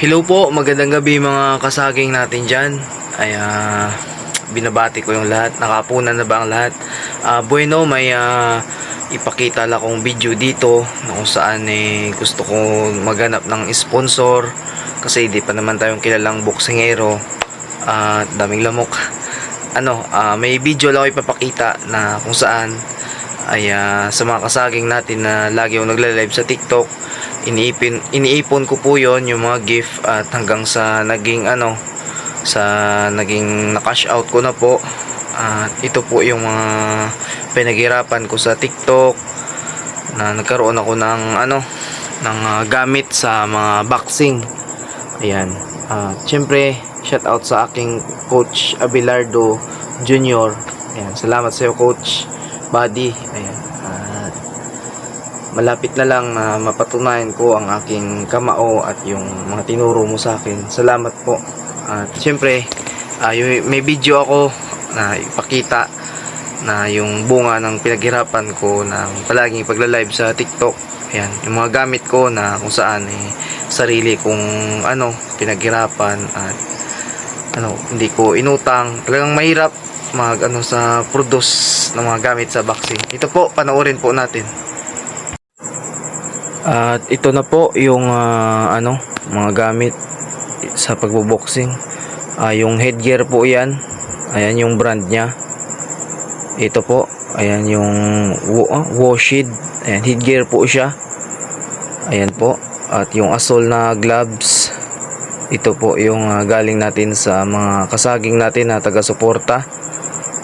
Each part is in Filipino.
Hello po, magandang gabi mga kasaging natin dyan. Ay, ah, binabati ko yung lahat. Nakapunan na ba ang lahat? Ah, bueno, may ah, ipakita lang akong video dito na kung saan eh, gusto ko maghanap ng sponsor kasi di pa naman tayong kilalang boksingero at daming lamok. Ano, ah, may video lang ako ipapakita na kung saan ay ah, sa mga kasaging natin na lagi akong nagla-live sa TikTok iniipin iniipon ko po yon yung mga gift at hanggang sa naging ano sa naging na-cash out ko na po. At ito po yung mga pinaghirapan ko sa TikTok na nagkaroon ako ng ano ng ah, gamit sa mga boxing. Ayan. At syempre shout out sa aking coach Abelardo Junior. Ayan salamat sa iyo coach Buddy. Ayan malapit na lang na mapatunayan ko ang aking kamao at yung mga tinuro mo sa akin. Salamat po. At syempre, ah, yung- may video ako na ipakita na yung bunga ng pinaghirapan ko ng palaging pagla-live sa TikTok. Ayan, yung mga gamit ko na kung saan eh, sarili kong ano, pinaghirapan at ano, hindi ko inutang. Talagang mahirap mag ano sa produce ng mga gamit sa boxing. Ito po, panoorin po natin. At ito na po yung ah, ano, mga gamit sa pagboboxing. Ah, yung headgear po 'yan. Ayan yung brand niya. Ito po, ayan yung wo- ah, Washid. Ayan, headgear po siya. Ayan po. At yung asol na gloves. Ito po yung ah, galing natin sa mga kasaging natin na taga-suporta.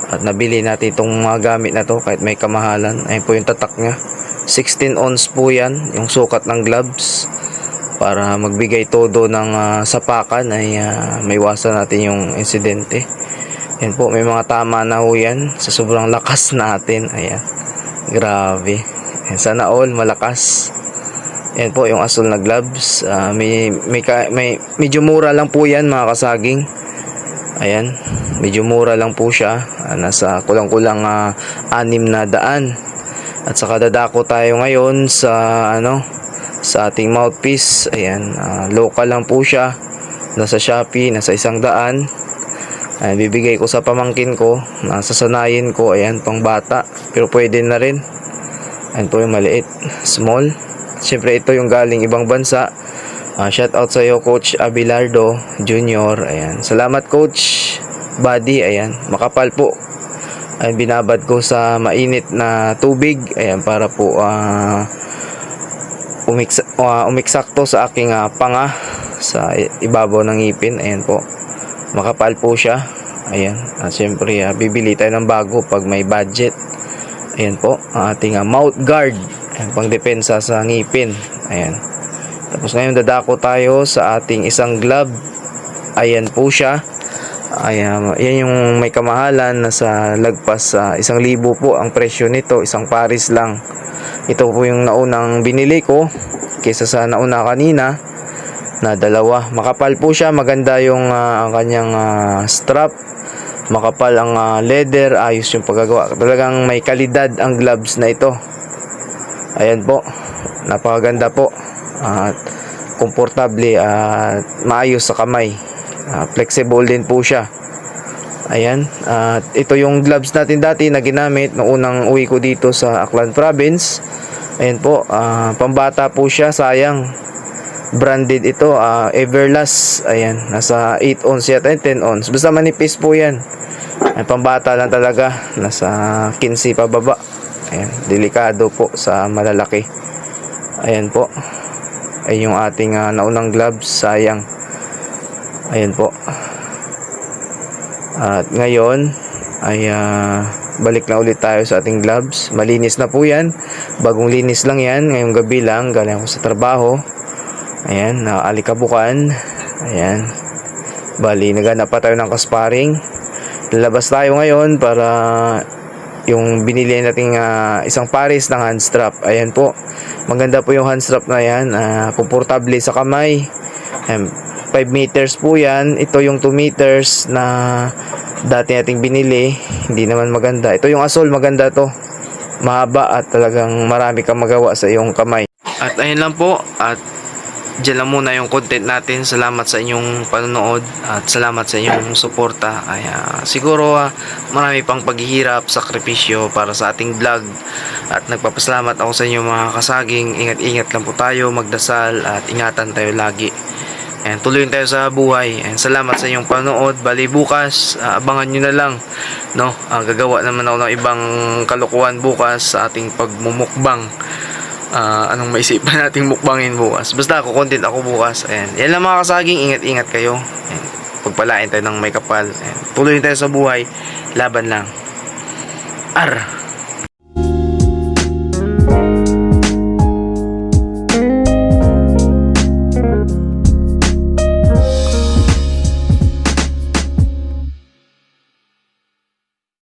At nabili natin itong mga gamit na to kahit may kamahalan. Ayan po yung tatak niya. 16 ounce po yan, yung sukat ng gloves para magbigay todo ng ah, sapakan ay ah, may iwasan natin yung insidente. Yan po, may mga tama na ho yan sa sobrang lakas natin. Ayan, grabe. Ayan, sana all malakas. Yan po, yung asul na gloves. Ah, may, may, may, medyo mura lang po yan mga kasaging. Ayan, medyo mura lang po siya. Ah, nasa kulang-kulang ah, anim na daan. At saka dadako tayo ngayon sa ano sa ating mouthpiece. Ayan, ah, local lang po siya. Nasa Shopee, nasa isang daan. Ayan, bibigay ko sa pamangkin ko. Nasasanayin ko, ayan, pang bata. Pero pwede na rin. Ayan po yung maliit, small. Siyempre ito yung galing ibang bansa. Ah, shout out sa iyo Coach Abelardo Junior. Ayan. Salamat Coach Buddy. Ayan. Makapal po ay binabad ko sa mainit na tubig. Ayan para po ah umix, ah, umiksakto sa aking ah, panga sa ibabaw ng ngipin ayan po. Makapal po siya. Ayan. At syempre ah, bibili tayo ng bago pag may budget. Ayan po ang ating ah, mouth guard. Ayan, pang depensa sa ngipin. Ayan. Tapos ngayon dadako tayo sa ating isang glove. Ayan po siya Ayan, yan yung may kamahalan nasa lagpas sa isang libo po ang presyo nito, isang paris lang. Ito po yung naunang binili ko kaysa sa nauna kanina na dalawa. Makapal po siya, maganda yung ah, ang kanyang ah, strap. Makapal ang ah, leather, ayos yung paggagawa. Talagang may kalidad ang gloves na ito. Ayan po, napakaganda po. At komportable at maayos sa kamay. Ah, flexible din po siya. Ayan. At ito yung gloves natin dati na ginamit noong unang uwi ko dito sa Aklan Province. Ayan po. ah, pambata po siya. Sayang. Branded ito. ah, Everlast. Ayan. Nasa 8 ounce yata. 10 ounce. Basta manipis po yan. Ay, pambata lang talaga. Nasa 15 pababa. Ayan. Delikado po sa malalaki. Ayan po. Ay yung ating ah, naunang gloves. Sayang. Ayan po. At ngayon ay ah, balik na ulit tayo sa ating gloves. Malinis na po yan. Bagong linis lang yan. Ngayong gabi lang. Galing ako sa trabaho. Ayan. Naalikabukan. Ayan. Bali, naghanap pa tayo ng kasparing. Lalabas tayo ngayon para yung binili nating ah, isang pares ng hand strap. Ayan po. Maganda po yung hand strap na yan. Ah, komportable sa kamay. Ayan. 5 meters po yan. Ito yung 2 meters na dati nating binili. Hindi naman maganda. Ito yung asol, maganda to. Mahaba at talagang marami kang magawa sa iyong kamay. At ayun lang po. At dyan lang muna yung content natin. Salamat sa inyong panonood at salamat sa inyong suporta. Ay, ah, siguro ah, marami pang paghihirap, sakripisyo para sa ating vlog. At nagpapasalamat ako sa inyo mga kasaging. Ingat-ingat lang po tayo, magdasal at ingatan tayo lagi. Ayan, tuloy tayo sa buhay. Ayan, salamat sa inyong panonood. Bali bukas, ah, abangan nyo na lang. No? Ah, gagawa naman ako ng ibang kalukuhan bukas sa ating pagmumukbang. Ah, anong maisipan nating mukbangin bukas. Basta ako, content ako bukas. Ayan. Yan lang mga kasaging. Ingat-ingat kayo. Ayan. Pagpalain tayo ng may kapal. Ayan. Tuloy tayo sa buhay. Laban lang. Ar!